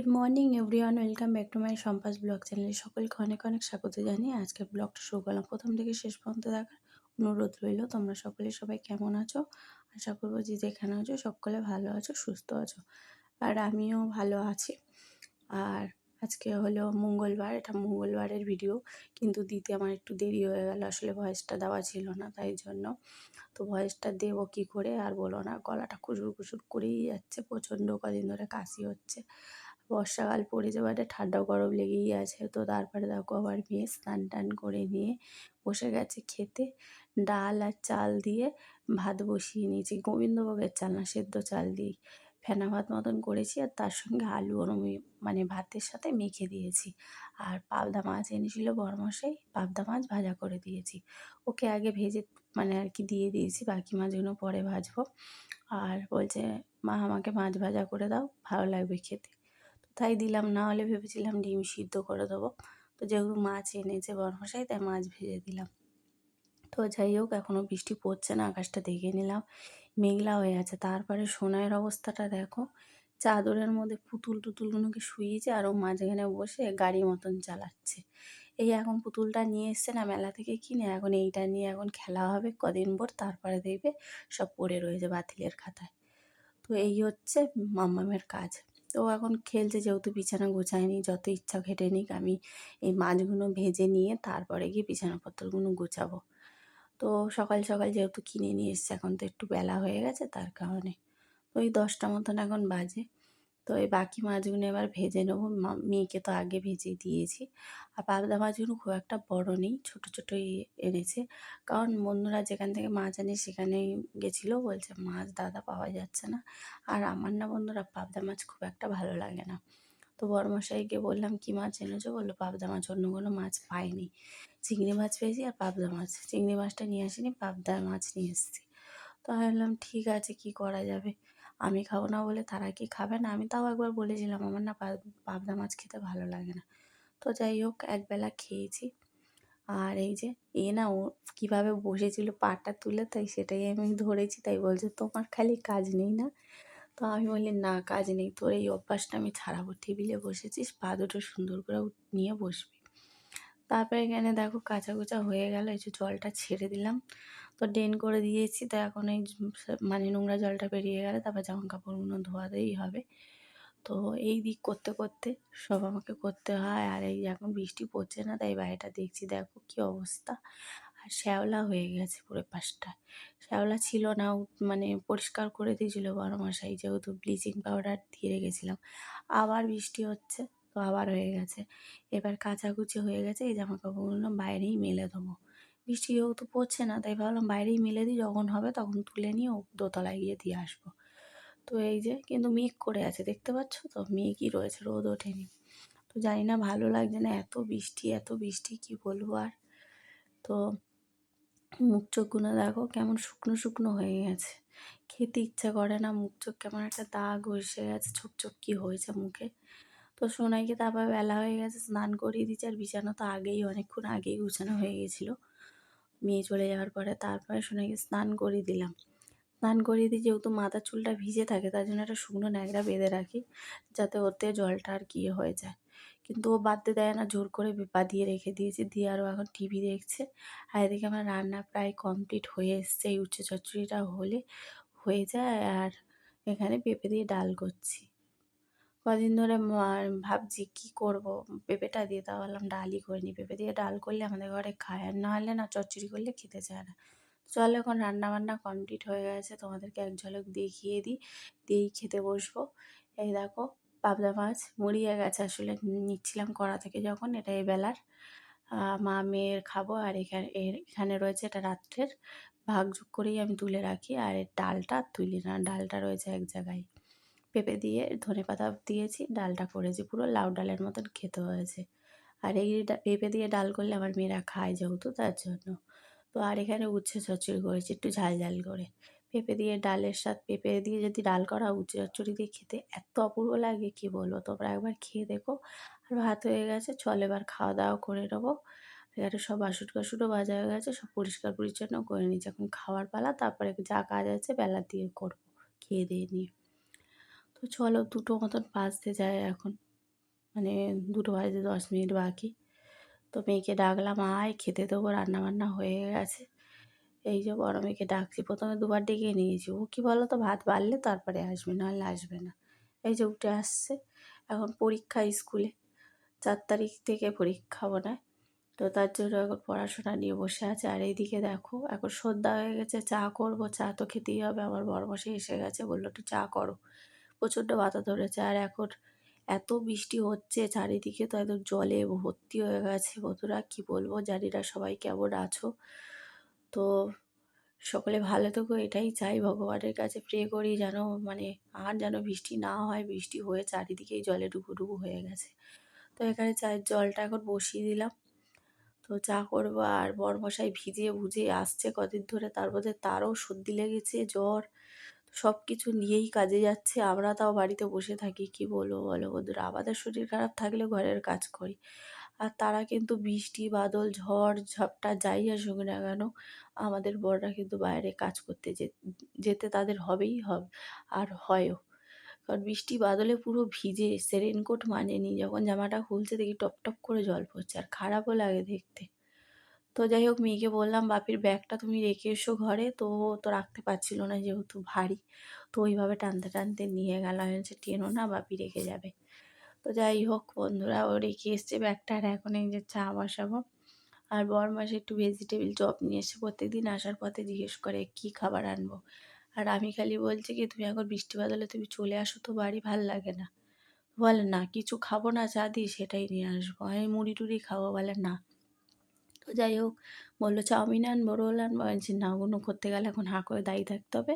Good morning everyone welcome back to my Sampa's vlog চ্যানেলে সকলকে অনেক অনেক স্বাগত জানিয়ে আজকের ব্লগটা শুরু করলাম। প্রথম থেকে শেষ পর্যন্ত দেখার অনুরোধ রইল। তোমরা সকলে সবাই কেমন আছো? আশা করব যে যেখানে আছো, সকলে ভালো আছো, সুস্থ আছো। আর আমিও ভালো আছি। আর আজকে হলো মঙ্গলবার। এটা মঙ্গলবারের ভিডিও কিন্তু দিতে আমার একটু দেরি হয়ে গেল। আসলে ভয়েসটা দেওয়া ছিল না, তাই জন্য। তো ভয়েসটা দেবো কী করে আর বলো না। গলাটা খুচুর খুচুর করেই যাচ্ছে। প্রচণ্ড কদিন ধরে কাশি হচ্ছে। বর্ষাকাল পড়ে যাওয়াটা ঠান্ডা গরম লেগেই আছে। তো তারপরে দেখো আবার মেয়ে স্নান টান করে নিয়ে বসে গেছে খেতে। ডাল আর চাল দিয়ে ভাত বসিয়ে নিয়েছি। গোবিন্দভোগের চাল না, সেদ্ধ চাল দিয়েই ফেনা ভাত মতন করেছি আর তার সঙ্গে আলু ওরম মানে ভাতের সাথে মেখে দিয়েছি। আর পাবদা মাছ এনেছিল বরমশাই, পাবদা মাছ ভাজা করে দিয়েছি। ওকে আগে ভেজে মানে আর কি দিয়ে দিয়েছি, বাকি মাছগুলো পরে ভাজবো। আর বলছে, মা, আমাকে মাছ ভাজা করে দাও, ভালো লাগবে খেতে। তাই দিলাম? না হলে ভেবেছিলাম ডিম সিদ্ধ করে দেবো। তো যেহেতু মাছ এনেছে বরমশাই তাই মাছ ভেজে দিলাম। তো যাই হোক এখনও বৃষ্টি পড়ছে না, আকাশটা দেখে নিলাম। মেঘলা হয়ে আছে। তারপরে সোনাইয়ের অবস্থাটা দেখো। চাদরের মধ্যে পুতুল টুতুলগুলোকে শুইয়েছে আর ও মাঝখানে বসে গাড়ি মতন চালাচ্ছে। এই এখন পুতুলটা নিয়ে এসছে না, মেলা থেকে কিনে। এখন এইটা নিয়ে এখন খেলা হবে কদিন পর তারপরে দেখবে সব পড়ে রয়েছে বাতিলের খাতায়। তো এই হচ্ছে মাম্মামের কাজ। তো এখন খেলছে যেহেতু বিছানা গোছায়নি, যত ইচ্ছা খেটে নিক আমি এই মাছগুলো ভেজে নিয়ে তারপরে গিয়ে বিছানাপত্রগুলো গোছাবো। তো সকাল সকাল যেহেতু কিনে নিয়ে এসছে, এখন তো একটু বেলা হয়ে গেছে তার কারণে। ওই দশটা মতন এখন বাজে। তো এই বাকি মাছগুলো এবার ভেজে নেব। মেয়েকে তো আগে ভেজে দিয়েছি। আর পাবদা মাছগুলো খুব একটা বড় নেই, ছোট ছোটোই এনেছে। কারণ বন্ধুরা যেখান থেকে মাছ আনে সেখানেই গেছিল, বলছে, মাছ দাদা পাওয়া যাচ্ছে না। আর আমার না বন্ধুরা পাবদা মাছ খুব একটা ভালো লাগে না। তো বড়মশাইকে বললাম, কী মাছ এনেছো? বলল, পাবদা মাছ, অন্য কোনো মাছ পাইনি। চিংড়ি মাছ পেয়েছি আর পাবদা মাছ। চিংড়ি মাছটা নিয়ে আসিনি, পাবদা মাছ নিয়ে এসেছি। তো আমি বললাম, ঠিক আছে, কি করা যাবে? আমি খাব না বলে তারা কি খাবে না? আমি তাও একবার বলেছিলাম, আমার না পাবদা মাছ খেতে ভালো লাগে না। তো যাই হোক, একবেলা খেয়েছি। আর এই যে, এ না ও কীভাবে বসেছিল পাটা তুলে, তাই সেটাই আমি ধরেছি। তাই বলছে, তোমার খালি কাজ নেই না? তো আমি বলি না, কাজ নেই। তোর এই অভ্যাসটা আমি ছাড়াবো। টেবিলে বসেছিস, পা দুটো সুন্দর করে নিয়ে বসবি। তারপরে এখানে দেখো কাঁচা কুচা হয়ে গেল, এই যে জলটা ছেড়ে দিলাম। তো ড্রেন করে দিয়েছি, তো এখন এই মানে নোংরা জলটা বেরিয়ে গেলে তারপর জামা কাপড়গুলো ধোয়াতেই হবে। তো এই দিক করতে করতে সব আমাকে করতে হয়, আর এই এখন বৃষ্টি পড়ছে না, তাই বাড়িটা দেখছি, দেখো কি অবস্থা। আর শ্যাওলা হয়ে গেছে পুরো পাশটা। শ্যাওলা ছিল না মানে পরিষ্কার করে দিয়েছিল বড় মশাই, যেহেতু ব্লিচিং পাউডার দিয়ে রেখেছিলাম। আবার বৃষ্টি হচ্ছে। তো আবার হয়ে গেছে। এবার কাচাকুচি হয়ে গেছে, এই জামা কাপড়গুলো বাইরেই মেলে দেবো বৃষ্টি যেহেতু পড়ছে না, তাই ভাবলাম বাইরেই মেলে দিই, যখন হবে তখন তুলে নিয়ে দোতলায় গিয়ে দিয়ে আসব। তো এই যে, কিন্তু মেঘ করে আছে, দেখতে পাচ্ছ তো? মেঘই রয়েছে, রোদ ওঠেনি। তো জানি না, ভালো লাগছে না, এত বৃষ্টি এত বৃষ্টি, কি বলব আর? তো মুখ চোখগুলো দেখো, কেমন শুকনো শুকনো হয়ে গেছে। খেতে ইচ্ছা করে না, মুখ চোখ কেমন একটা দাগ বসে গেছে চোখ চোখ কী হয়েছে মুখে। তো সোনাইকে তারপর বেলা হয়ে গেছে, স্নান করিয়ে দিচ্ছে আর বিছানা তো আগেই, অনেকক্ষণ আগেই গুছানো হয়ে গেছিল। মেয়ে চলে যাওয়ার পরে তারপরে সোনাইকে স্নান করিয়ে দিলাম। স্নান করিয়ে দিই যেহেতু মাথার চুলটা ভিজে থাকে, তার জন্য একটা শুকনো ন্যাকড়া বেঁধে রাখি, যাতে ওতে জলটা আর কি হয়ে যায়। কিন্তু ও বাদতে দেয় না, জোর করে বাঁধিয়ে রেখে দিয়েছে। দিয়ে আরও এখন টিভি দেখছে। আর এদিকে আমার রান্না প্রায় কমপ্লিট হয়ে এসছে। এই উচ্ছে চচ্চড়িটা হলে হয়ে যায়। আর এখানে পেঁপে দিয়ে ডাল করছি। কদিন ধরে ভাবছি কি করব? পেঁপেটা দিয়ে তা বললাম ডালই করে নিই। পেঁপে দিয়ে ডাল করলে আমাদের ঘরে খায়। আর না হলে না চচ্চড়ি করলে খেতে চায় না। চল এখন রান্না বান্না কমপ্লিট হয়ে গেছে। তোমাদেরকে এক ঝলক দেখিয়ে দিই। দিয়েই খেতে বসবো। এই দেখো, পাবদা মাছ মরিয়ে গেছে আসলে। নিচ্ছিলাম কড়া থেকে যখন, এটা এই বেলার। মা মেয়ের খাব আর এখানে এখানে রয়েছে এটা রাত্রের। ভাগযোগ করেই আমি তুলে রাখি। আর ডালটা তুলি না। ডালটা রয়েছে এক জায়গায়। পেঁপে দিয়ে ধনে পাতা দিয়েছি, ডালটা করেছি, পুরো লাউ ডালের মতন খেতে হয়েছে। আর এই পেঁপে দিয়ে ডাল করলে আমার মেয়েরা খায় যেহেতু তার জন্য। তো আর এখানে উচ্ছে চচ্চড়ি করেছি, একটু ঝাল ঝাল করে। পেঁপে দিয়ে ডালের সাথে পেঁপে দিয়ে যদি ডাল করা উচ্ছে চচ্চড়ি দিয়ে খেতে এত অপূর্ব লাগে, কি বলব? তোমরা একবার খেয়ে দেখো। আর ভাত হয়ে গেছে, চল এবার খাওয়া দাওয়া করে নেব। এখানে সব বাসুট কাসুটও বাজা হয়ে গেছে, সব পরিষ্কার পরিচ্ছন্ন করে নিচ্ছি এখন খাওয়ার পালা, তারপরে যা কাজ আছে বেলা দিয়ে করব, খেয়ে দিয়ে নিয়ে। তো চলো দুটো মতন বাজতে যায় এখন। মানে দুটো বাজতে দশ মিনিট বাকি। তো মেয়েকে ডাকলাম, আয়, খেতে দেবো, রান্নাবান্না হয়ে গেছে। এই যে বড় মেয়েকে ডাকছি, প্রথমে দুবার ডেকে নিয়েছি। ও কী বলো তো ভাত বাড়লে তারপরে আসবে নাহলে আসবে না। এই যে উঠে আসছে, এখন পরীক্ষা স্কুলে। চার তারিখ থেকে পরীক্ষা মনে তো তার জন্য এখন পড়াশোনা নিয়ে বসে আছে। আর এইদিকে দেখো, এখন সন্ধ্যা হয়ে গেছে, চা করব। চা তো খেতেই হবে, আমার বড়মশাই এসে গেছে, বলল একটু চা করো। প্রচণ্ড বাতা ধরেছে। আর এখন এত বৃষ্টি হচ্ছে, চারিদিকে তো একদম জলে ভর্তি হয়ে গেছে। বন্ধুরা, কি বলব? জানি না সবাই কেমন আছো? তো সকলে ভালো থেকো, এটাই চাই ভগবানের কাছে। প্রে করি যেন মানে আর যেন বৃষ্টি না হয়। বৃষ্টি হয়ে চারিদিকেই জলে ডুবু ডুবু হয়ে গেছে। তো এখানে চায়ের জলটা এখন বসিয়ে দিলাম। তো চা করব। আর বরমশাই ভিজিয়ে ভুজিয়ে আসছে কদিন ধরে। তার মধ্যে তারও সর্দি লেগেছে, জ্বর। সব কিছু নিয়েই কাজে যাচ্ছে। আমরা তাও বাড়িতে বসে থাকি, কি বলব বলো বন্ধুরা? আমাদের শরীর খারাপ থাকলে ঘরের কাজ করি। আর তারা কিন্তু বৃষ্টি, বাদল, ঝড়, ঝাপটা যাই আসুক না কেন, আমাদের বড়রা কিন্তু বাইরে কাজ করতে যেতে তাদের হবেই হবে, আর হয়ও। কারণ বৃষ্টি, বাদলে পুরো ভিজে এসছে রেনকোট মানেনি। যখন জামাটা খুলছে দেখি টপ টপ করে জল পড়ছে, আর খারাপও লাগে দেখতে। তো যাই হোক, মেয়েকে বললাম, বাপির ব্যাগটা তুমি রেখে এসো ঘরে। তো তো রাখতে পারছিল না, যেহেতু ভারী। তো ওইভাবে টানতে টানতে নিয়ে গেল। আমি হচ্ছে টেনো না, বাপি রেখে যাবে। তো যাই হোক, বন্ধুরা, ও রেখে এসছে ব্যাগটা। আর এখন এই যে চা বসাবো। আর বর মাসে একটু ভেজিটেবিল চপ নিয়ে এসে প্রত্যেকদিন। আসার পথে জিজ্ঞেস করে, কি খাবার আনব? আর আমি খালি বলছি কি, তুমি এখন বৃষ্টি বাদলে তুমি চলে আসো, তো বাড়ি ভালো লাগে না। বলে, না, কিছু খাব না চা দিই সেটাই নিয়ে আসব। আমি মুড়ি টুড়ি খাব বলে, না। তো যাই হোক, বলল, চাউমিন আনব, রোল আনব। বলছি, না ওগুলো করতে গেলে এখন হাঁ করে দায়ী থাকতে হবে।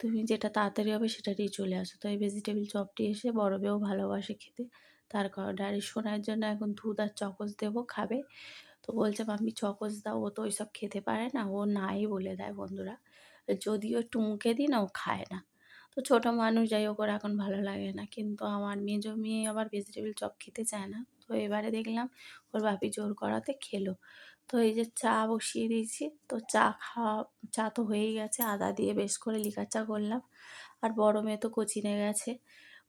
তুমি যেটা তাড়াতাড়ি হবে সেটা দিয়ে চলে আসো। তো এই ভেজিটেবিল চপটি এসে বড়বেও ভালোবাসে খেতে। তার কারণে শোনার জন্য এখন দুধ আর চকস দেবো, খাবে? তো বলছে, মাম্মি, চকস দাও, ও তো ওইসব খেতে পারে না, ও নাই বলে দেয় বন্ধুরা। যদিও একটু মুখে দিই না, ও খায় না। তো ছোটো মানুষ, যাই হোক, ওর এখন ভালো লাগে না। কিন্তু আমার মেজো মেয়ে আবার ভেজিটেবিল চপ খেতে চায় না। তো এবারে দেখলাম, ওর বাপি জোর করাতে খেলো। তো এই যে চা বসিয়ে দিয়েছি। তো চা খাওয়া, চা তো হয়েই গেছে। আদা দিয়ে বেশ করে লিকার চা করলাম। আর বড় মেয়ে তো কোচিনে গেছে।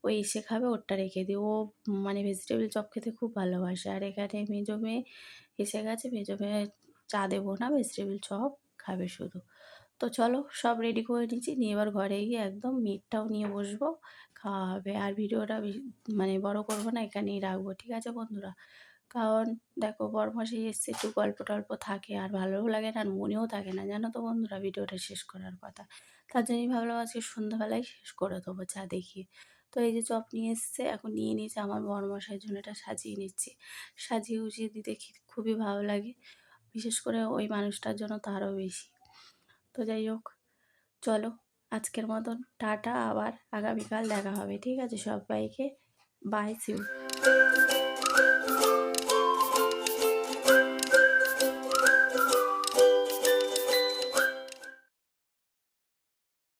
ও এসে খাবে, ওরটা রেখে দিই। ও মানে ভেজিটেবিল চপ খেতে খুব ভালোবাসে। আর এখানে মেজো মেয়ে এসে গেছে। মেজো মেয়ে চা দেবো না ভেজিটেবিল চপ খাবে শুধু। তো চলো, সব রেডি করে নিচ্ছি নিয়ে এবার ঘরে গিয়ে একদম মিটটাও নিয়ে বসবো। খাওয়া হবে। আর ভিডিওটা মানে বড় করব না, এখানেই রাখব। ঠিক আছে বন্ধুরা? কারণ দেখো বরমাসে এসছে, একটু গল্প টল্প থাকে, আর ভালোও লাগে না আর মনেও থাকে না। জানো তো বন্ধুরা, ভিডিওটা শেষ করার কথা। তার জন্যই ভাবলাম আজকে সন্ধ্যাবেলায় শেষ করে দেবো চা দেখিয়ে তো এই যে চপ নিয়ে এসছে, এখন নিয়ে নিয়েছে আমার বরমশাইয়ের জন্য এটা সাজিয়ে নিচ্ছি। সাজিয়ে উজিয়ে দিতে খুবই ভালো লাগে, বিশেষ করে ওই মানুষটার জন্য তারও বেশি। তো যাই হোক, চলো আজকের মতন টাটা, আবার আগামীকাল দেখা হবে। ঠিক আছে, সবাইকে বাই সিউ